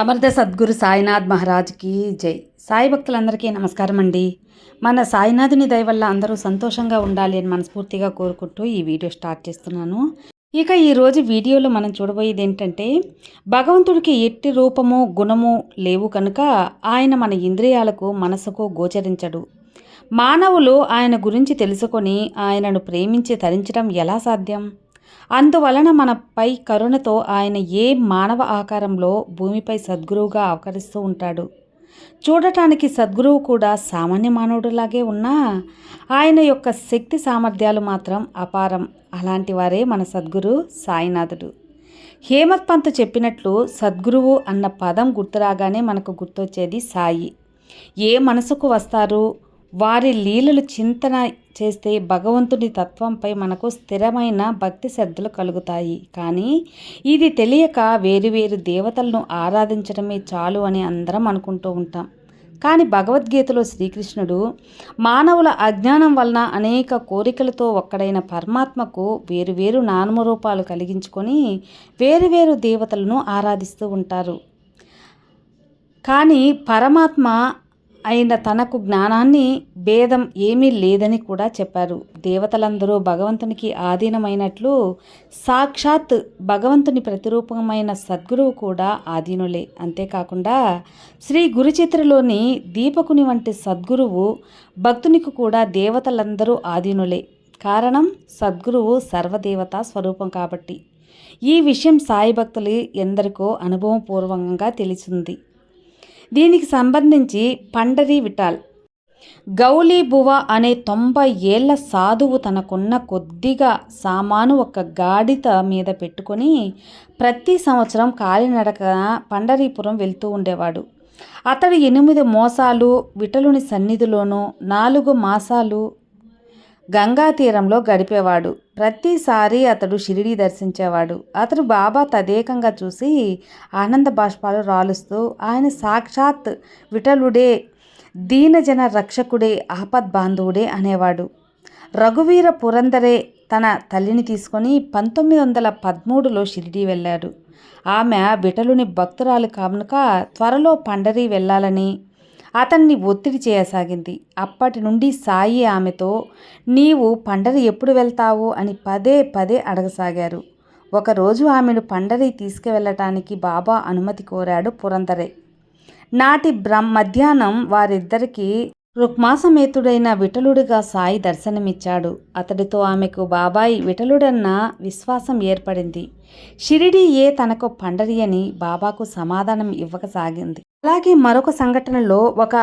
సమర్థ సద్గురు సాయినాథ్ మహారాజ్కి జై. సాయి భక్తులందరికీ నమస్కారం అండి. మన సాయినాథుని దయ వల్ల అందరూ సంతోషంగా ఉండాలి అని మనస్ఫూర్తిగా కోరుకుంటూ ఈ వీడియో స్టార్ట్ చేస్తున్నాను. ఇక ఈరోజు వీడియోలో మనం చూడబోయేది ఏంటంటే భగవంతుడికి ఎట్టి రూపము గుణము లేవు కనుక ఆయన మన ఇంద్రియాలకు మనసుకు గోచరించడు. మానవులు ఆయన గురించి తెలుసుకొని ఆయనను ప్రేమించి తరించడం ఎలా సాధ్యం? అందువలన మనపై కరుణతో ఆయన ఏ మానవ ఆకారంలో భూమిపై సద్గురువుగా అవతరిస్తూ ఉంటాడు. చూడటానికి సద్గురువు కూడా సామాన్య మానవుడిలాగే ఉన్నా ఆయన యొక్క శక్తి సామర్థ్యాలు మాత్రం అపారం. అలాంటి వారే మన సద్గురు సాయినాథుడు. హేమత్ పంత్ చెప్పినట్లు సద్గురువు అన్న పదం గుర్తురాగానే మనకు గుర్తొచ్చేది సాయి. ఏ మనసుకు వస్తారు వారి లీలలు చింతన చేస్తే భగవంతుని తత్వంపై మనకు స్థిరమైన భక్తి శ్రద్ధలు కలుగుతాయి. కానీ ఇది తెలియక వేరువేరు దేవతలను ఆరాధించడమే చాలు అని అందరం అనుకుంటూ ఉంటాం. కానీ భగవద్గీతలో శ్రీకృష్ణుడు మానవుల అజ్ఞానం వలన అనేక కోరికలతో ఒక్కడైన పరమాత్మకు వేరువేరు నామరూపాలు కలిగించుకొని వేరువేరు దేవతలను ఆరాధిస్తూ ఉంటారు. కానీ పరమాత్మ అయిన తనకు జ్ఞానాన్ని భేదం ఏమీ లేదని కూడా చెప్పారు. దేవతలందరూ భగవంతునికి ఆధీనమైనట్లు సాక్షాత్ భగవంతుని ప్రతిరూపమైన సద్గురువు కూడా ఆధీనులే. అంతేకాకుండా శ్రీ గురుచిత్రలోని దీపకుని వంటి సద్గురువు భక్తునికి కూడా దేవతలందరూ ఆధీనులే. కారణం సద్గురువు సర్వదేవతా స్వరూపం కాబట్టి. ఈ విషయం సాయి భక్తులు ఎందరికో అనుభవపూర్వకంగా తెలిసింది దీనికి సంబంధించి పండరి విఠాల్. గౌలీ బువ అనే తొంభై ఏళ్ళ సాధువు తనకున్న కొద్దిగా సామాను ఒక గాడిత మీద పెట్టుకొని ప్రతి సంవత్సరం కాలినడక పండరీపురం వెళ్తూ ఉండేవాడు. అతడు ఎనిమిది మోసాలు విటలుని సన్నిధిలోనూ నాలుగు మాసాలు గంగా తీరంలో గడిపేవాడు. ప్రతిసారి అతడు షిరిడి దర్శించేవాడు. అతడు బాబా తదేకంగా చూసి ఆనంద బాష్పాలు రాలుస్తూ ఆయన సాక్షాత్ విఠలుడే దీనజన రక్షకుడే ఆపద్ బాంధవుడే అనేవాడు. రఘువీర పురందరే తన తల్లిని తీసుకొని పంతొమ్మిది వందల పదమూడులో షిరిడి వెళ్ళాడు. ఆమె విఠలుని భక్తురాలు కానుక త్వరలో పండరి వెళ్ళాలని అతన్ని ఒత్తిడి చేయసాగింది. అప్పటి నుండి సాయి ఆమెతో నీవు పండరి ఎప్పుడు వెళ్తావు? అని పదే పదే అడగసాగారు. ఒకరోజు ఆమెను పండరి తీసుకువెళ్ళటానికి బాబా అనుమతి కోరాడు పురందరే. నాటి బ్రహ్మ మధ్యాహ్నం వారిద్దరికీ రుక్మాసమేతుడైన విఠలుడిగా సాయి దర్శనమిచ్చాడు. అతడితో ఆమెకు బాబాయి విఠలుడన్న విశ్వాసం ఏర్పడింది. షిరిడి ఏ తనకు పండరి అని బాబాకు సమాధానం ఇవ్వకసాగింది అలాగే మరొక సంఘటనలో ఒక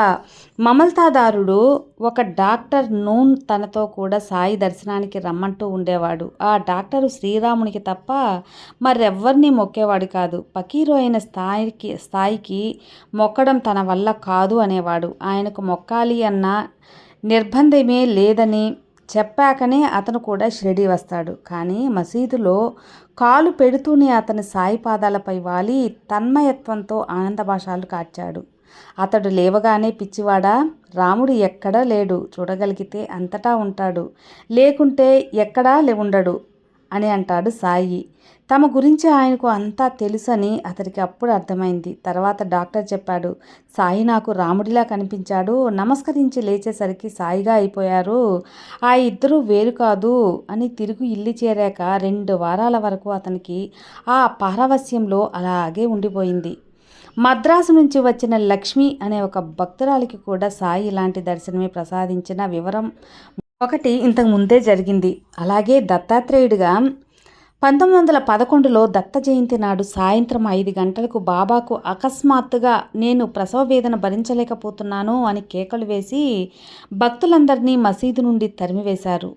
మమల్తాదారుడు ఒక డాక్టర్ నూన్ తనతో కూడా సాయి దర్శనానికి రమ్మంటూ ఉండేవాడు. ఆ డాక్టరు శ్రీరామునికి తప్ప మరెవ్వరిని మొక్కేవాడు కాదు. పకీరు అయిన స్థాయికి స్థాయికి మొక్కడం తన వల్ల కాదు అనేవాడు. ఆయనకు మొక్కాలి అన్న నిర్బంధమే లేదని చెప్పాకనే అతను కూడా షిరిడి వస్తాడు. కానీ మసీదులో కాలు పెడుతూనే అతని సాయి పాదాలపై వాలి తన్మయత్వంతో ఆనందభాషాలు కార్చాడు అతడు లేవగానే పిచ్చివాడా రాముడు ఎక్కడా లేడు చూడగలిగితే అంతటా ఉంటాడు. లేకుంటే ఎక్కడా ఉండడు. అని అంటాడు సాయి. తమ గురించి ఆయనకు అంతా తెలుసని అతడికి అప్పుడు అర్థమైంది. తర్వాత డాక్టర్ చెప్పాడు సాయి నాకు రాముడిలా కనిపించాడు. నమస్కరించి లేచేసరికి సాయిగా అయిపోయారు. ఆ ఇద్దరూ వేరు కాదు అని తిరుగు ఇల్లు చేరాక రెండు వారాల వరకు అతనికి ఆ పారవస్యంలో అలాగే ఉండిపోయింది. మద్రాసు నుంచి వచ్చిన లక్ష్మి అనే ఒక భక్తురాలికి కూడా సాయి ఇలాంటి దర్శనమే ప్రసాదించిన వివరం ఒకటి ఇంతకు ముందే జరిగింది. అలాగే దత్తాత్రేయుడిగా పంతొమ్మిది వందల పదకొండులో దత్త జయంతి నాడు సాయంత్రం ఐదు గంటలకు బాబాకు అకస్మాత్తుగా నేను ప్రసవ వేదన భరించలేకపోతున్నాను అని కేకలు వేసి భక్తులందరినీ మసీదు నుండి తరిమివేశారు.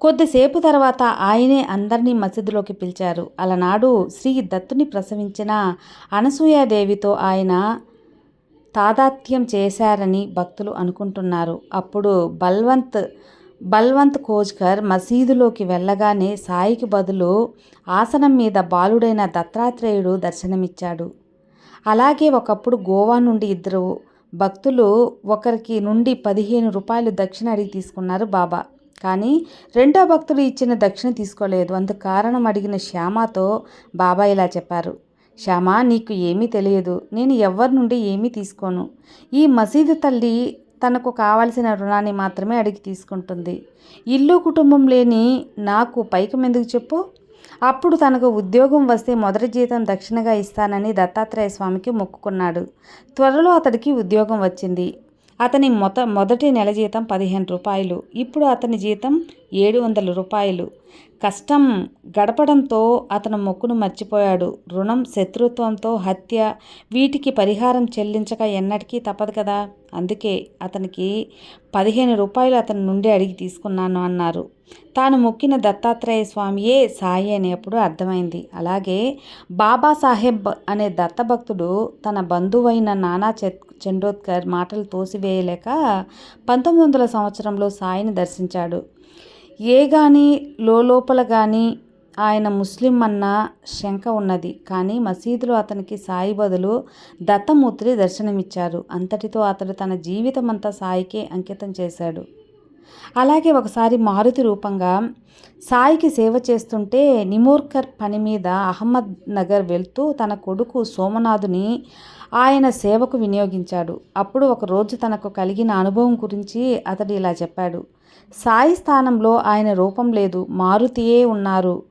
కొద్దిసేపు తర్వాత ఆయనే అందరినీ మసీదులోకి పిలిచారు. అలనాడు శ్రీ దత్తుని ప్రసవించిన అనసూయాదేవితో ఆయన తాదాత్యం చేశారని భక్తులు అనుకుంటున్నారు. అప్పుడు బల్వంత్ బల్వంత్ కోజ్కర్ మసీదులోకి వెళ్ళగానే సాయికి బదులు ఆసనం మీద బాలుడైన దత్తాత్రేయుడు దర్శనమిచ్చాడు. అలాగే ఒకప్పుడు గోవా నుండి ఇద్దరు భక్తులు ఒకరికి నుండి పదిహేను రూపాయలు దక్షిణ అడిగి తీసుకున్నారు బాబా. కానీ రెండో భక్తుడు ఇచ్చిన దక్షిణ తీసుకోలేదు. అందుకు కారణం అడిగిన శ్యామతో బాబా ఇలా చెప్పారు. శ్యామ నీకు ఏమీ తెలియదు. నేను ఎవ్వరి నుండి ఏమీ తీసుకోను. ఈ మసీదు తల్లి తనకు కావలసిన రుణాన్ని మాత్రమే అడిగి తీసుకుంటుంది. ఇల్లు కుటుంబం లేని నాకు పైకం ఎందుకు చెప్పు? అప్పుడు తనకు ఉద్యోగం వస్తే మొదటి జీతం దక్షిణగా ఇస్తానని దత్తాత్రేయ స్వామికి మొక్కుకున్నాడు. త్వరలో అతడికి ఉద్యోగం వచ్చింది. అతని మొత మొదటి నెల జీతం పదిహేను రూపాయలు. ఇప్పుడు అతని జీతం ఏడు వందల రూపాయలు. కష్టం గడపడంతో అతను మొక్కును మర్చిపోయాడు. రుణం శత్రుత్వంతో హత్య వీటికి పరిహారం చెల్లించక ఎన్నటికీ తప్పదు కదా? అందుకే అతనికి పదిహేను రూపాయలు అతని నుండి అడిగి తీసుకున్నాను అన్నారు. తాను మొక్కిన దత్తాత్రేయ స్వామియే సాయి అనేప్పుడు అర్థమైంది. అలాగే బాబాసాహెబ్ అనే దత్తభక్తుడు తన బంధువైన నానా చండోద్కర్ మాటలు తోసివేయలేక పంతొమ్మిది వందల సంవత్సరంలో సాయిని దర్శించాడు. ఏ కానీ లోపల కానీ ఆయన ముస్లిం అన్న శంక ఉన్నది. కానీ మసీదులో అతనికి సాయి బదులు దత్తమూర్తి దర్శనమిచ్చారు. అంతటితో అతడు తన జీవితం అంతా సాయికే అంకితం చేశాడు. అలాగే ఒకసారి మారుతి రూపంగా సాయికి సేవ చేస్తుంటే నిమోర్కర్ పని మీద అహ్మద్ నగర్ వెళ్తూ తన కొడుకు సోమనాథుని ఆయన సేవకు వినియోగించాడు. అప్పుడు ఒకరోజు తనకు కలిగిన అనుభవం గురించి అతడు ఇలా చెప్పాడు. సాయి స్థానంలో ఆయన రూపం లేదు. మారుతియే ఉన్నారు.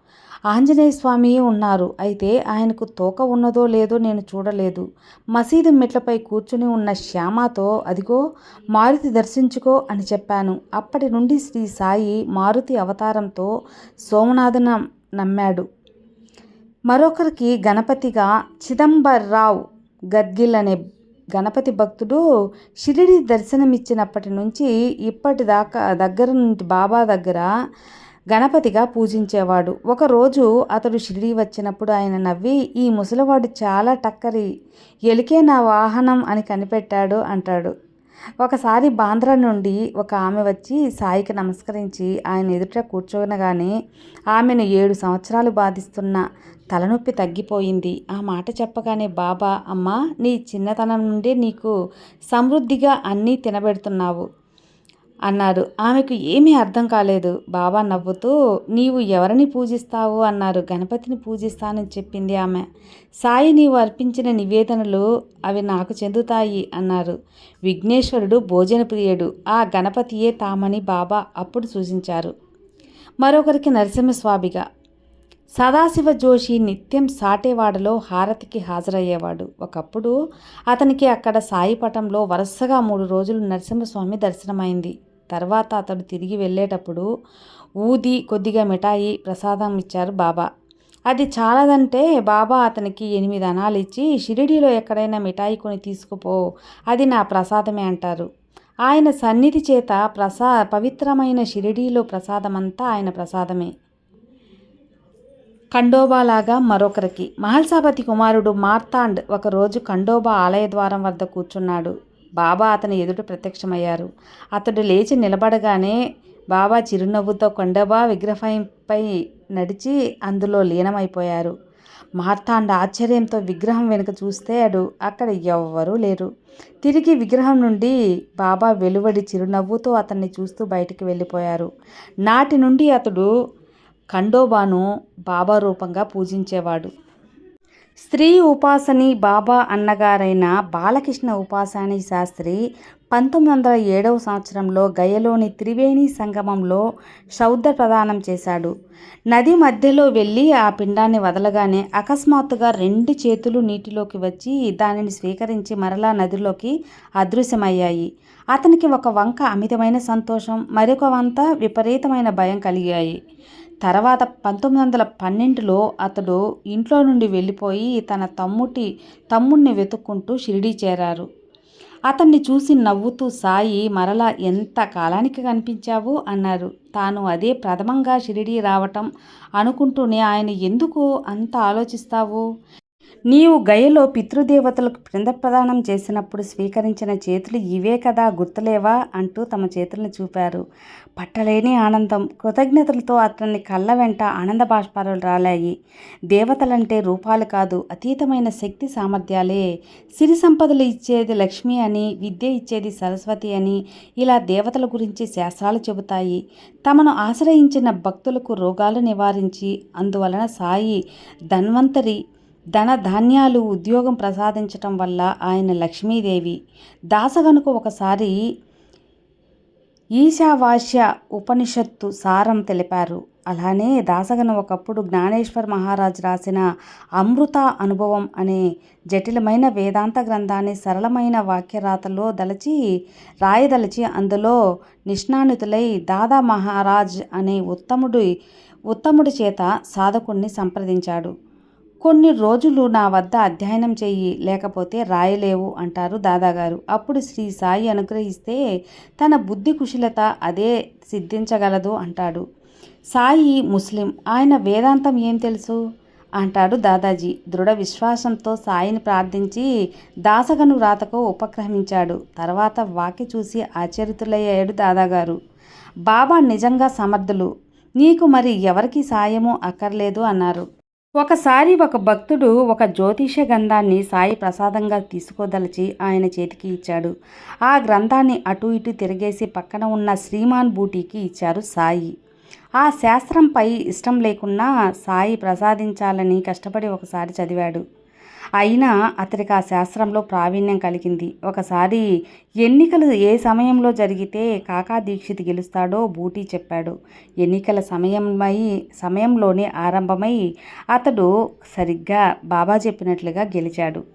ఆంజనేయ స్వామియే ఉన్నారు. అయితే ఆయనకు తోక ఉన్నదో లేదో నేను చూడలేదు. మసీదు మెట్లపై కూర్చుని ఉన్న శ్యామతో అదిగో మారుతి దర్శించుకో అని చెప్పాను. అప్పటి నుండి శ్రీ సాయి మారుతి అవతారంతో సోమనాథన నమ్మాడు. మరొకరికి గణపతిగా చిదంబర్రావు గద్గిల్ అనే గణపతి భక్తుడు షిరిడి దర్శనమిచ్చినప్పటి నుంచి ఇప్పటిదాకా దగ్గర నుండి బాబా దగ్గర గణపతిగా పూజించేవాడు. ఒకరోజు అతడు షిరిడి వచ్చినప్పుడు ఆయన నవ్వి ఈ ముసలివాడు చాలా టక్కరి ఎలికే నా వాహనం అని కనిపెట్టాడు అంటాడు. ఒకసారి బాంద్రా నుండి ఒక ఆమె వచ్చి సాయికి నమస్కరించి ఆయన ఎదుట కూర్చోనగానే ఆమెను ఏడు సంవత్సరాలు బాధిస్తున్న తలనొప్పి తగ్గిపోయింది. ఆ మాట చెప్పగానే బాబా అమ్మ నీ చిన్నతనం నుండి నీకు సమృద్ధిగా అన్నీ తినబెడుతున్నావు. అన్నారు. ఆమెకు ఏమీ అర్థం కాలేదు. బాబా నవ్వుతూ నీవు ఎవరిని పూజిస్తావు? అన్నారు. గణపతిని పూజిస్తానని చెప్పింది ఆమె. సాయి నీవు అర్పించిన నివేదనలు అవి నాకు చెందుతాయి అన్నారు. విఘ్నేశ్వరుడు భోజన ప్రియుడు. ఆ గణపతియే తామని బాబా అప్పుడు సూచించారు. మరొకరికి నరసింహస్వామిగా. సదాశివ జోషి నిత్యం సాటేవాడలో హారతికి హాజరయ్యేవాడు. ఒకప్పుడు అతనికి అక్కడ సాయిపటంలో వరుసగా మూడు రోజులు నరసింహస్వామి దర్శనమైంది. తర్వాత అతడు తిరిగి వెళ్ళేటప్పుడు ఊది కొద్దిగా మిఠాయి ప్రసాదం ఇచ్చారు బాబా. అది చాలదంటే బాబా అతనికి ఎనిమిది అనాలు ఇచ్చి షిరిడీలో ఎక్కడైనా మిఠాయి కొని తీసుకుపో అది నా ప్రసాదమే అంటారు. ఆయన సన్నిధి చేత ప్రసా పవిత్రమైన షిరిడీలో ప్రసాదమంతా ఆయన ప్రసాదమే. ఖండోబాలాగా మరొకరికి. మహల్సాపతి కుమారుడు మార్తాండ్ ఒకరోజు ఖండోబా ఆలయ ద్వారం వద్ద కూర్చున్నాడు. బాబా అతని ఎదుట ప్రత్యక్షమయ్యారు. అతడు లేచి నిలబడగానే బాబా చిరునవ్వుతో కొండబా విగ్రహంపై నడిచి అందులో లీనమైపోయారు. మార్తాండ ఆశ్చర్యంతో విగ్రహం వెనుక చూస్తే అడు అక్కడ ఎవ్వరూ లేరు. తిరిగి విగ్రహం నుండి బాబా వెలువడి చిరునవ్వుతో అతన్ని చూస్తూ బయటికి వెళ్ళిపోయారు. నాటి నుండి అతడు ఖండోబాను బాబా రూపంగా పూజించేవాడు. స్త్రీ ఉపాసని బాబా అన్నగారైన బాలకృష్ణ ఉపాసని శాస్త్రి పంతొమ్మిది వందల ఏడవ సంవత్సరంలో గయలోని త్రివేణి సంగమంలో శౌద్ధ ప్రదానం చేశాడు. నది మధ్యలో వెళ్ళి ఆ పిండాన్ని వదలగానే అకస్మాత్తుగా రెండు చేతులు నీటిలోకి వచ్చి దానిని స్వీకరించి మరలా నదిలోకి అదృశ్యమయ్యాయి. అతనికి ఒక వంక అమితమైన సంతోషం మరొక వంత విపరీతమైన భయం కలిగాయి. తర్వాత పంతొమ్మిది వందల పన్నెండులో అతడు ఇంట్లో నుండి వెళ్ళిపోయి తన తమ్ముటి తమ్ముడిని వెతుక్కుంటూ షిరిడీ చేరారు. అతన్ని చూసి నవ్వుతూ సాయి మరలా ఎంత కాలానికి కనిపించావు? అన్నారు. తాను అదే ప్రథమంగా షిరిడీ రావటం అనుకుంటూనే ఆయన ఎందుకు అంత ఆలోచిస్తావు? నీవు గయలో పితృదేవతలకు ప్రదానం చేసినప్పుడు స్వీకరించిన చేతులు ఇవే కదా గుర్తులేవా? అంటూ తమ చేతులను చూపారు. పట్టలేని ఆనందం. కృతజ్ఞతలతో అతన్ని కళ్ళ వెంట ఆనంద బాష్పాలు రాలాయి. దేవతలంటే రూపాలు కాదు అతీతమైన శక్తి సామర్థ్యాలే. సిరి సంపదలు ఇచ్చేది లక్ష్మి అని విద్య ఇచ్చేది సరస్వతి అని ఇలా దేవతల గురించి శాస్త్రాలు చెబుతాయి. తమను ఆశ్రయించిన భక్తులకు రోగాలు నివారించి అందువలన సాయి ధన్వంతరి ధన ధాన్యాలు ఉద్యోగం ప్రసాదించటం వల్ల ఆయన లక్ష్మీదేవి. దాసగనుకు ఒకసారి ఈశావాస్య ఉపనిషత్తు సారం తెలిపారు. అలానే దాసగను ఒకప్పుడు జ్ఞానేశ్వర్ మహారాజ్ రాసిన అమృత అనుభవం అనే జటిలమైన వేదాంత గ్రంథాన్ని సరళమైన వాక్యరాతలో దలచి రాయదలచి అందులో నిష్ణానితులై దాదా మహారాజ్ అనే ఉత్తముడి ఉత్తముడి చేత సాధకుణ్ణి సంప్రదించాడు. కొన్ని రోజులు నా వద్ద అధ్యయనం చెయ్యి లేకపోతే రాయలేవు అంటారు దాదాగారు. అప్పుడు శ్రీ సాయి అనుగ్రహిస్తే తన బుద్ధి కుశలత అదే సిద్ధించగలదు అంటాడు. సాయి ముస్లిం ఆయన వేదాంతం ఏం తెలుసు? అంటాడు దాదాజీ. దృఢ విశ్వాసంతో సాయిని ప్రార్థించి దాసగను రాతకు ఉపక్రమించాడు. తర్వాత వాకి చూసి ఆశ్చర్యతులయ్యాడు దాదాగారు. బాబా నిజంగా సమర్థులు. నీకు మరి ఎవరికి సాయము అక్కర్లేదు అన్నారు. ఒకసారి ఒక భక్తుడు ఒక జ్యోతిష గ్రంథాన్ని సాయి ప్రసాదంగా తీసుకోదలిచి ఆయన చేతికి ఇచ్చాడు. ఆ గ్రంథాన్ని అటు ఇటు తిరిగేసి పక్కన ఉన్న శ్రీమాన్ బూటీకి ఇచ్చారు సాయి. ఆ శాస్త్రంపై ఇష్టం లేకున్నా సాయి ప్రసాదించాలని కష్టపడి ఒకసారి చదివాడు. అయినా అతడికి ఆ శాస్త్రంలో ప్రావీణ్యం కలిగింది. ఒకసారి ఎన్నికలు ఏ సమయంలో జరిగితే కాకా దీక్షిత్ గెలుస్తాడో బూటీ చెప్పాడు. ఎన్నికల సమయమై సమయంలోనే ఆరంభమై అతడు సరిగ్గా బాబా చెప్పినట్లుగా గెలిచాడు.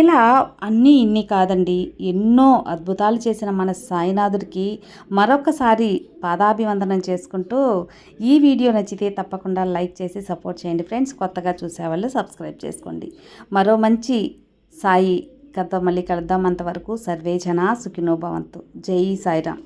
ఇలా అన్నీ ఇన్ని కాదండి. ఎన్నో అద్భుతాలు చేసిన మన సాయినాథుడికి మరొకసారి పాదాభివందనం చేసుకుంటూ ఈ వీడియో నచ్చితే తప్పకుండా లైక్ చేసి సపోర్ట్ చేయండి ఫ్రెండ్స్. కొత్తగా చూసేవాళ్ళు సబ్స్క్రైబ్ చేసుకోండి. మరో మంచి సాయి కథ మళ్ళీ కలుద్దాం అంతవరకు. సర్వే జనా సుఖినోభవంతు జై సాయిరామ్.